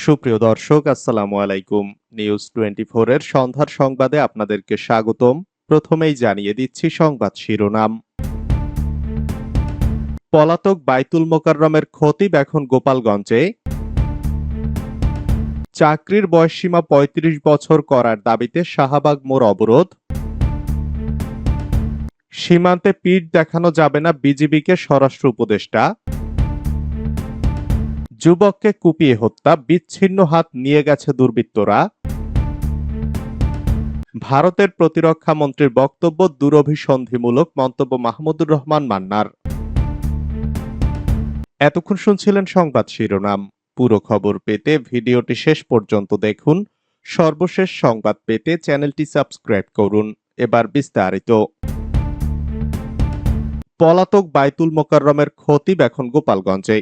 সুপ্রিয় দর্শক, আসসালামু আলাইকুম। নিউজ টোয়েন্টি এর সন্ধ্যার সংবাদে আপনাদেরকে স্বাগতম। প্রথমেই জানিয়ে দিচ্ছি সংবাদ শিরোনাম। পলাতক বাইতুল মোকাররমের খতিব এখন গোপালগঞ্জে। চাকরির বয়সসীমা ৩৫ বছর করার দাবিতে শাহবাগ মোড় অবরোধ। সীমান্তে পিঠ দেখানো যাবে না বিজিবিকে স্বরাষ্ট্র উপদেষ্টা। যুবককে কুপিয়ে হত্যা, বিচ্ছিন্ন হাত নিয়ে গেছে দুর্বৃত্তরা। ভারতের প্রতিরক্ষা মন্ত্রীর বক্তব্য দুরভিসন্ধিমূলক মন্তব্য মাহমুদুর রহমান মান্নার। এতক্ষণ শুনছিলেন সংবাদ শিরোনাম। পুরো খবর পেতে ভিডিওটি শেষ পর্যন্ত দেখুন। সর্বশেষ সংবাদ পেতে চ্যানেলটি সাবস্ক্রাইব করুন। এবার বিস্তারিত। পলাতক বাইতুল মোকাররমের খতিব এখন গোপালগঞ্জে।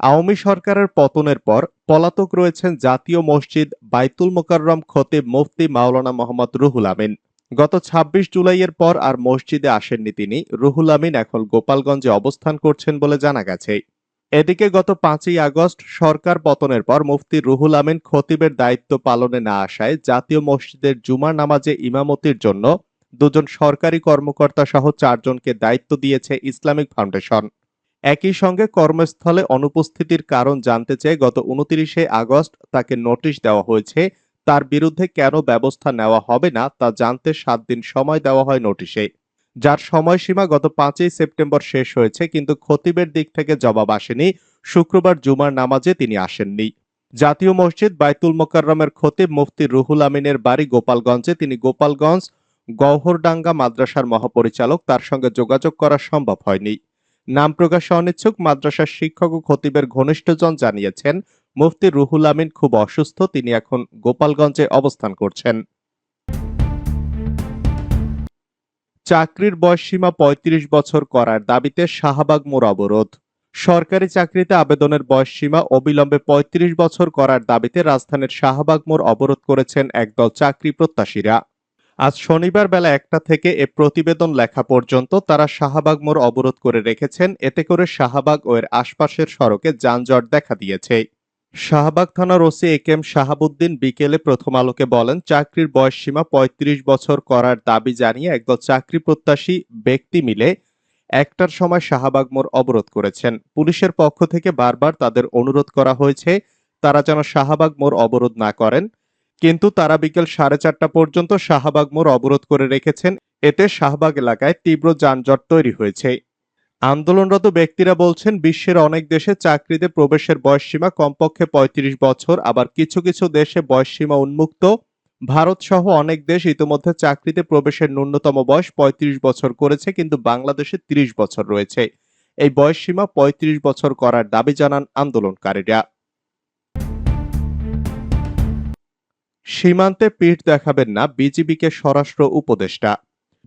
আওয়ামী সরকারের পতনের পর পলাতক রয়েছেন জাতীয় মসজিদ বাইতুল মোকাররম খতিব মুফতি মাওলানা মোহাম্মদ রুহুল আমিন। গত ২৬ জুলাইয়ের পর আর মসজিদে আসেননি তিনি। রুহুল আমিন এখন গোপালগঞ্জে অবস্থান করছেন বলে জানা গেছে। এদিকে গত পাঁচই আগস্ট সরকার পতনের পর মুফতি রুহুল আমিন খতিবের দায়িত্ব পালনে না আসায় জাতীয় মসজিদের জুমার নামাজে ইমামতির জন্য দুজন সরকারি কর্মকর্তা সহ চারজনকে দায়িত্ব দিয়েছে ইসলামিক ফাউন্ডেশন। একই সঙ্গে কর্মস্থলে অনুপস্থিতির কারণ জানতে চেয়ে গত উনত্রিশে আগস্ট তাকে নোটিশ দেওয়া হয়েছে। তার বিরুদ্ধে কেন ব্যবস্থা নেওয়া হবে না তা জানতে সাত দিন সময় দেওয়া হয় নোটিশে। যার সময়সীমা গত পাঁচই সেপ্টেম্বর শেষ হয়েছে, কিন্তু খতিবের দিক থেকে জবাব আসেনি। শুক্রবার জুমার নামাজে তিনি আসেননি। জাতীয় মসজিদ বাইতুল মোকাররমের খতিব মুফতি রুহুল আমিনের বাড়ি গোপালগঞ্জে। তিনি গোপালগঞ্জ গহরডাঙ্গা মাদ্রাসার মহাপরিচালক। তার সঙ্গে যোগাযোগ করা সম্ভব হয়নি। নাম প্রকাশে অনিচ্ছুক মাদ্রাসার শিক্ষক ও খতিবের ঘনিষ্ঠজন জানিয়েছেন, মুফতি রুহুল আমিন খুব অসুস্থ, তিনি এখন গোপালগঞ্জে অবস্থান করছেন। চাকরির বয়সসীমা ৩৫ বছর করার দাবিতে শাহবাগ মোড় অবরোধ। সরকারি চাকরিতে আবেদনের বয়সসীমা অবিলম্বে ৩৫ বছর করার দাবিতে রাজধানীর শাহবাগ মোড় অবরোধ করেছেন একদল চাকরি প্রত্যাশীরা। আজ শনিবার বেলা একটা থেকে এ প্রতিবেদন লেখা পর্যন্ত তারা শাহবাগ মোড় অবরোধ করে রেখেছেন। এতে করে শাহবাগ ও এর আশপাশের সড়কে যানজট দেখা দিয়েছে। শাহবাগ থানার OC A K M Shahabuddin বিকেলে প্রথম আলোকে বলেন, চাকরির বয়সসীমা ৩৫ বছর করার দাবি জানিয়ে একদল চাকরি প্রত্যাশী ব্যক্তি মিলে একটার সময় শাহবাগ মোড় অবরোধ করেছেন। পুলিশের পক্ষ থেকে বারবার তাদের অনুরোধ করা হয়েছে, তারা যেন শাহবাগ মোড় অবরোধ না করেন। কিন্তু তারা বিকেল সাড়ে চারটা পর্যন্ত শাহবাগ মোড় অবরোধ করে রেখেছেন। এতে শাহবাগ এলাকায় তীব্র যানজট তৈরি হয়েছে। আন্দোলনরত ব্যক্তিরা বলছেন, বিশ্বের অনেক দেশে চাকরিতে প্রবেশের বয়সসীমা কমপক্ষে ৩৫ বছর, আবার কিছু কিছু দেশে বয়সসীমা উন্মুক্ত। ভারত সহ অনেক দেশ ইতিমধ্যে চাকরিতে প্রবেশের ন্যূনতম বয়স ৩৫ বছর করেছে, কিন্তু বাংলাদেশে ৩০ বছর রয়েছে। এই বয়সসীমা ৩৫ বছর করার দাবি জানান আন্দোলনকারীরা। সীমান্তে পিঠ দেখাবেন না বিজিবিকে স্বরাষ্ট্র উপদেষ্টা।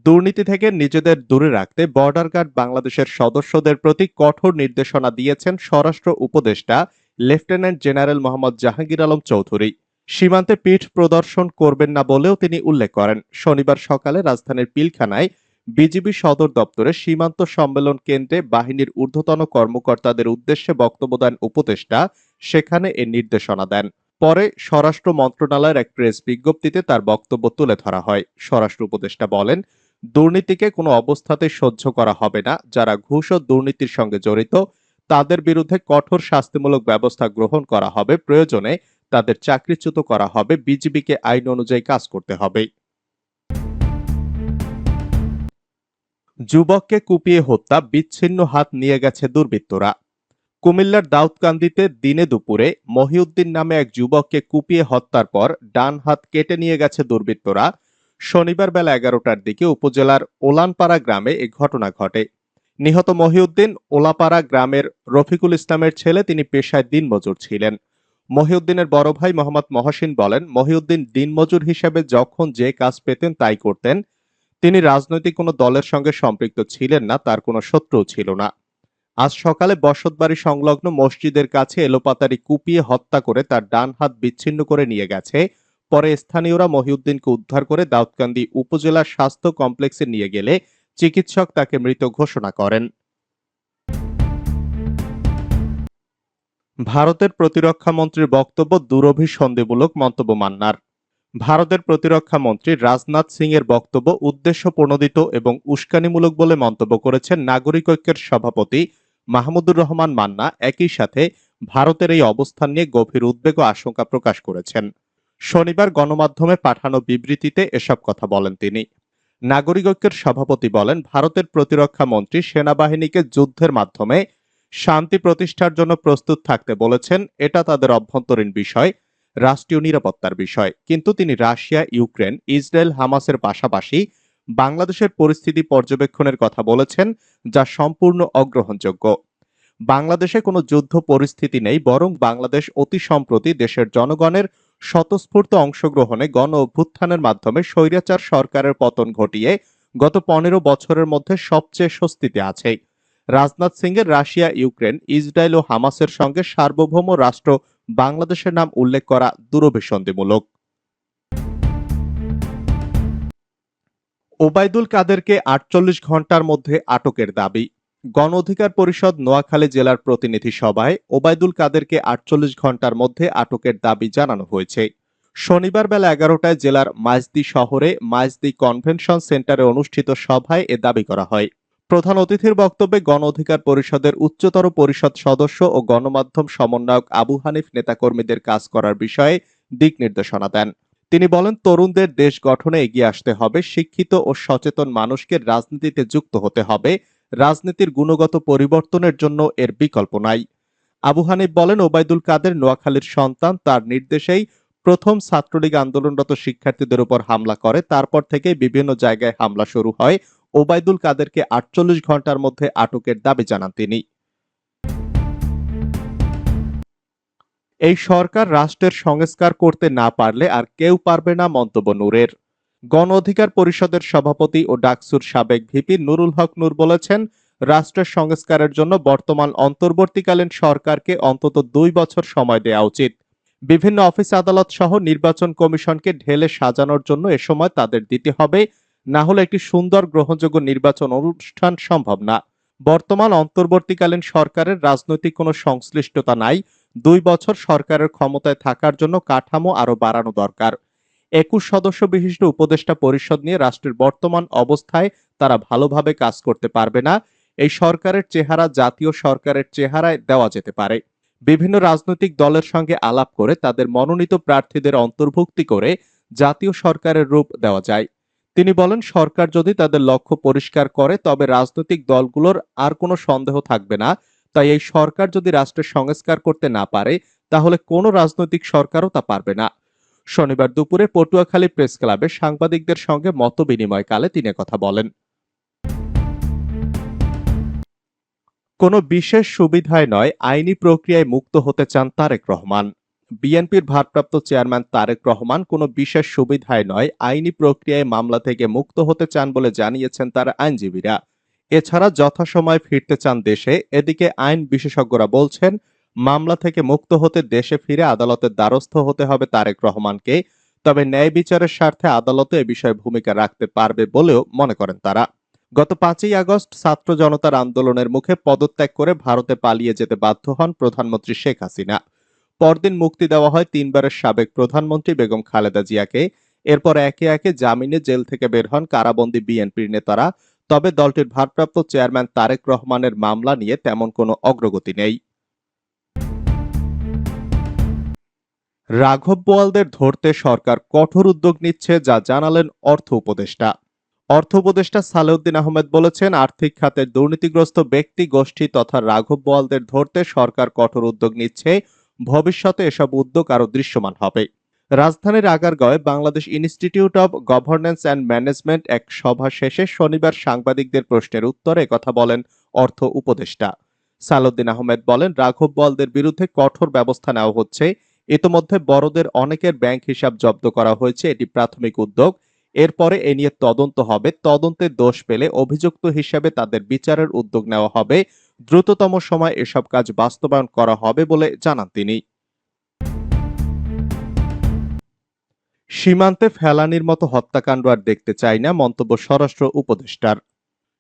দুর্নীতি থেকে নিজেদের দূরে রাখতে বর্ডার গার্ড বাংলাদেশের সদস্যদের প্রতি কঠোর নির্দেশনা দিয়েছেন স্বরাষ্ট্র উপদেষ্টা, লেফটেন্যান্ট জেনারেল মোহাম্মদ জাহাঙ্গীর আলম চৌধুরী। সীমান্তে পিঠ প্রদর্শন করবেন না বলেও তিনি উল্লেখ করেন। শনিবার সকালে রাজধানীর পিলখানায় বিজিবি সদর দপ্তরে সীমান্ত সম্মেলন কেন্দ্রে বাহিনীর ঊর্ধ্বতন কর্মকর্তাদের উদ্দেশ্যে বক্তব্য দেন উপদেষ্টা, সেখানে এ নির্দেশনা দেন। পরে স্বরাষ্ট্র মন্ত্রণালয়ের এক প্রেস বিজ্ঞপ্তিতে তার বক্তব্য তুলে ধরা হয়। স্বরাষ্ট্র উপদেষ্টা বলেন, দুর্নীতিকে কোনো অবস্থাতে সহ্য করা হবে না। যারা ঘুষ ও দুর্নীতির সঙ্গে জড়িত, তাদের বিরুদ্ধে কঠোর শাস্তিমূলক ব্যবস্থা গ্রহণ করা হবে। প্রয়োজনে তাদের চাকরিচ্যুত করা হবে। বিজিবিকে আইন অনুযায়ী কাজ করতে হবে। যুবককে কুপিয়ে হত্যা, বিচ্ছিন্ন হাত নিয়ে গেছে দুর্বৃত্তরা। কুমিল্লার দাউদকান্দিতে দিনে দুপুরে মহিউদ্দিন নামে এক যুবককে কুপিয়ে হত্যার পর ডান হাত কেটে নিয়ে গেছে দুর্বৃত্তরা। শনিবার বেলা এগারোটার দিকে উপজেলার ওলানপাড়া গ্রামে এ ঘটনা ঘটে। নিহত মহিউদ্দিন ওলাপাড়া গ্রামের রফিকুল ইসলামের ছেলে, তিনি পেশায় দিনমজুর ছিলেন। মহিউদ্দিনের বড় ভাই মোহাম্মদ মহসিন বলেন, মহিউদ্দিন দিনমজুর হিসেবে যখন যে কাজ পেতেন তাই করতেন। তিনি রাজনৈতিক কোনো দলের সঙ্গে সম্পৃক্ত ছিলেন না, তার কোনো শত্রুও ছিল না। আজ সকালে বসতবাড়ি সংলগ্ন মসজিদের কাছে এলোপাতারি কুপিয়ে হত্যা করে তার ডান হাত বিচ্ছিন্ন করে নিয়ে গেছে। পরে স্থানীয়রা মহিউদ্দিনকে উদ্ধার করে দাউদকান্দি উপজেলা স্বাস্থ্য কমপ্লেক্সে নিয়ে গেলে চিকিৎসক তাকে মৃত ঘোষণা করেন। ভারতের প্রতিরক্ষা মন্ত্রীর বক্তব্য দুরভিসন্ধিমূলক মন্তব্য মান্নার। ভারতের প্রতিরক্ষা মন্ত্রী রাজনাথ সিং এর বক্তব্য উদ্দেশ্য প্রণোদিত এবং উস্কানিমূলক বলে মন্তব্য করেছেন নাগরিক ঐক্যের সভাপতি মাহমুদুর রহমান মান্না একই সাথে ভারতের এই অবস্থান নিয়ে গভীর উদ্বেগ ও আশঙ্কা প্রকাশ করেছেন। শনিবার গণমাধ্যমে পাঠানো বিবৃতিতে এসব কথা বলেন তিনি। নাগরিক ঐক্যের সভাপতি বলেন, ভারতের প্রতিরক্ষা মন্ত্রী সেনাবাহিনীকে যুদ্ধের মাধ্যমে শান্তি প্রতিষ্ঠার জন্য প্রস্তুত থাকতে বলেছেন, এটা তাদের অভ্যন্তরীণ বিষয়, রাষ্ট্রীয় নিরাপত্তার বিষয়। কিন্তু তিনি রাশিয়া, ইউক্রেন, ইসরায়েল, হামাসের পাশাপাশি বাংলাদেশের পরিস্থিতি পর্যবেক্ষণের কথা বলেছেন, যা সম্পূর্ণ অগ্রহণযোগ্য। বাংলাদেশে কোনো যুদ্ধ পরিস্থিতি নেই, বরং বাংলাদেশ অতি সম্প্রতি দেশের জনগণের স্বতঃস্ফূর্ত অংশগ্রহণে গণ অভ্যুত্থানের মাধ্যমে স্বৈরাচার সরকারের পতন ঘটিয়ে গত পনেরো বছরের মধ্যে সবচেয়ে স্বস্তিতে আছে। রাজনাথ সিং এর রাশিয়া, ইউক্রেন, ইসরায়েল ও হামাসের সঙ্গে সার্বভৌম রাষ্ট্র বাংলাদেশের নাম উল্লেখ করা দুরভিসন্ধিমূলক। ওবায়দুল কাদেরকে আটচল্লিশ ঘণ্টার মধ্যে আটকের দাবি। গণ অধিকার পরিষদ নোয়াখালী জেলার প্রতিনিধি সভায় ওবায়দুল কাদেরকে আটচল্লিশ ঘণ্টার মধ্যে আটকের দাবি জানানো হয়েছে। শনিবার বেলা এগারোটায় জেলার মাইজদি শহরে মাইজদি কনভেনশন সেন্টারে অনুষ্ঠিত সভায় এ দাবি করা হয়। প্রধান অতিথির বক্তব্যে গণ অধিকার পরিষদের উচ্চতর পরিষদ সদস্য ও গণমাধ্যম সমন্বয়ক আবু হানিফ নেতাকর্মীদের কাজ করার বিষয়ে দিক নির্দেশনা দেন। তিনি বলেন, তরুণদের দেশ গঠনে এগিয়ে আসতে হবে, শিক্ষিত ও সচেতন মানুষকে রাজনীতিতে যুক্ত হতে হবে, রাজনীতির গুণগত পরিবর্তনের জন্য এর বিকল্প নাই। আবু হানিফ বলেন, ওবায়দুল কাদের নোয়াখালীর সন্তান, তার নির্দেশেই প্রথম ছাত্রলীগ আন্দোলনরত শিক্ষার্থীদের উপর হামলা করে, তারপর থেকে বিভিন্ন জায়গায় হামলা শুরু হয়। ওবায়দুল কাদেরকে আটচল্লিশ ঘণ্টার মধ্যে আটকের দাবি জানান তিনি। এই সরকার রাষ্ট্রের সংস্কার করতে না পারলে আর কেউ পারবে না মন্তব্য নূরের। গণ অধিকার পরিষদের সভাপতি ও ডাকসুর সাবেক ভিপি নুরুল হক নূর বলেছেন রাষ্ট্রের সংস্কারের জন্য বর্তমান অন্তর্বর্তীকালীন সরকারকে অন্তত দুই বছর সময় দেওয়া উচিত। বিভিন্ন অফিস আদালত সহ নির্বাচন কমিশনকে ঢেলে সাজানোর জন্য এ সময় তাদের দিতে হবে, না হলে একটি সুন্দর গ্রহণযোগ্য নির্বাচন অনুষ্ঠান সম্ভব না। বর্তমান অন্তর্বর্তীকালীন সরকারের রাজনৈতিক কোনো সংশ্লিষ্টতা নাই দুই বছর সরকারের ক্ষমতায় থাকার জন্য কাঠামো আরও বাড়ানো দরকার। একুশ সদস্য বিশিষ্ট উপদেষ্টা পরিষদ নিয়ে রাষ্ট্রের বর্তমান অবস্থায় তারা ভালোভাবে কাজ করতে পারবে না। এই সরকারের চেহারা জাতীয় সরকারের চেহারায় দেওয়া যেতে পারে। বিভিন্ন রাজনৈতিক দলের সঙ্গে আলাপ করে তাদের মনোনীত প্রার্থীদের অন্তর্ভুক্তি করে জাতীয় সরকারের রূপ দেওয়া যায়। তিনি বলেন, সরকার যদি তাদের লক্ষ্য পরিষ্কার করে, তবে রাজনৈতিক দলগুলোর আর কোনো সন্দেহ থাকবে না। তাই এই সরকার যদি রাষ্ট্রের সংস্কার করতে না পারে, তাহলে কোনো রাজনৈতিক সরকারও তা পারবে না। শনিবার দুপুরে পটুয়াখালী প্রেস ক্লাবে সাংবাদিকদের সঙ্গে মত বিনিময়কালে তিনি কথা বলেন। কোনো বিশেষ সুবিধায় নয়, আইনি প্রক্রিয়ায় মুক্ত হতে চান তারেক রহমান। বিএনপির ভারপ্রাপ্ত চেয়ারম্যান তারেক রহমান কোনো বিশেষ সুবিধায় নয়, আইনি প্রক্রিয়ায় মামলা থেকে মুক্ত হতে চান বলে জানিয়েছেন তার আইনজীবীরা। এছাড়া যথাসময়ে ফিরতে চান দেশে, এদিকে আইন বিশেষজ্ঞরা বলছেন, মামলা থেকে মুক্ত হতে দেশে ফিরে আদালতের দ্বারস্থ হতে হবে তারেক রহমানকে, তবে ন্যায় বিচারের স্বার্থে আদালতে এ বিষয়ে ভূমিকা রাখতে পারবে বলেও মনে করেন তারা। গত পাঁচই আগস্ট ছাত্র জনতার আন্দোলনের মুখে পদত্যাগ করে ভারতে পালিয়ে যেতে বাধ্য হন প্রধানমন্ত্রী শেখ হাসিনা। পরদিন মুক্তি দেওয়া হয় তিনবারের সাবেক প্রধানমন্ত্রী বেগম খালেদা জিয়াকে। এরপর একে একে জামিনে জেল থেকে বের হন কারাবন্দী বিএনপির নেতারা। তবে দলটির ভারপ্রাপ্ত চেয়ারম্যান তারেক রহমানের মামলা নিয়ে তেমন কোনো অগ্রগতি নেই। রাঘব বোয়ালদের ধরতে সরকার কঠোর উদ্যোগ নিচ্ছে, যা জানালেন অর্থ উপদেষ্টা। অর্থ উপদেষ্টা সালেউদ্দিন আহমেদ বলেছেন, আর্থিক খাতের দুর্নীতিগ্রস্ত ব্যক্তি, গোষ্ঠী তথা রাঘব বোয়ালদের ধরতে সরকার কঠোর উদ্যোগ নিচ্ছে। ভবিষ্যতে এসব উদ্যোগ আরও দৃশ্যমান হবে। রাজধানীর আগারগাঁওয়ে Bangladesh institute of governance and management এক সভা শেষে শনিবার সাংবাদিকদের প্রশ্নের উত্তরে কথা বলেন অর্থ উপদেষ্টা। সালউদ্দিন আহমেদ বলেন, রাঘব বলদের বিরুদ্ধে কঠোর ব্যবস্থা নেওয়া হচ্ছে। ইতোমধ্যে বড়দের অনেকের ব্যাংক হিসাব জব্দ করা হয়েছে, এটি প্রাথমিক উদ্যোগ। এরপরে এ নিয়ে তদন্ত হবে। তদন্তে দোষ পেলে অভিযুক্ত হিসেবে তাদের বিচারের উদ্যোগ নেওয়া হবে। দ্রুততম সময় এসব কাজ বাস্তবায়ন করা হবে বলে জানান তিনি। সীমান্তে ফেলানির মতো হত্যাকাণ্ড আর দেখতে চাই না, মন্তব্য স্বরাষ্ট্র উপদেষ্টার।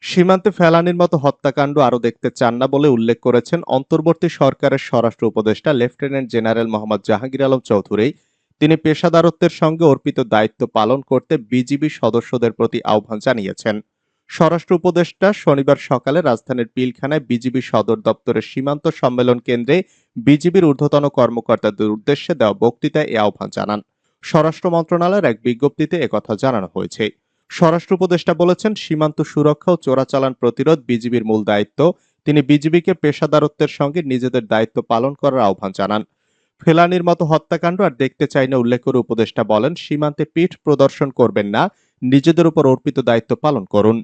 সীমান্তে ফেলানির মতো হত্যাকাণ্ড আরও দেখতে চান না বলে উল্লেখ করেছেন অন্তর্বর্তী সরকারের স্বরাষ্ট্র উপদেষ্টা, লেফটেন্যান্ট জেনারেল মোহাম্মদ জাহাঙ্গীর আলম চৌধুরী। তিনি পেশাদারত্বের সঙ্গে অর্পিত দায়িত্ব পালন করতে বিজিবি সদস্যদের প্রতি আহ্বান জানিয়েছেন। স্বরাষ্ট্র উপদেষ্টা শনিবার সকালে রাজধানীর পিলখানায় বিজিবি সদর দপ্তরের সীমান্ত সম্মেলন কেন্দ্রে বিজিবির ঊর্ধ্বতন কর্মকর্তাদের উদ্দেশ্যে দেওয়া বক্তৃতায় এ আহ্বান জানান। স্বরাষ্ট্র মন্ত্রণালয়ের এক বিজ্ঞপ্তিতে একথা জানানো হয়েছে। স্বরাষ্ট্র উপদেষ্টা বলেছেন, সীমান্ত সুরক্ষা ও চোরাচালান প্রতিরোধ বিজিবির মূল দায়িত্ব। তিনি বিজিবিকে পেশাদারত্বের সঙ্গে নিজেদের দায়িত্ব পালন করার আহ্বান জানান। ফেলানির মতো হত্যাকাণ্ড আর দেখতে চাই না উল্লেখ করে উপদেষ্টা বলেন, সীমান্তে পিঠ প্রদর্শন করবেন না, নিজেদের উপর অর্পিত দায়িত্ব পালন করুন।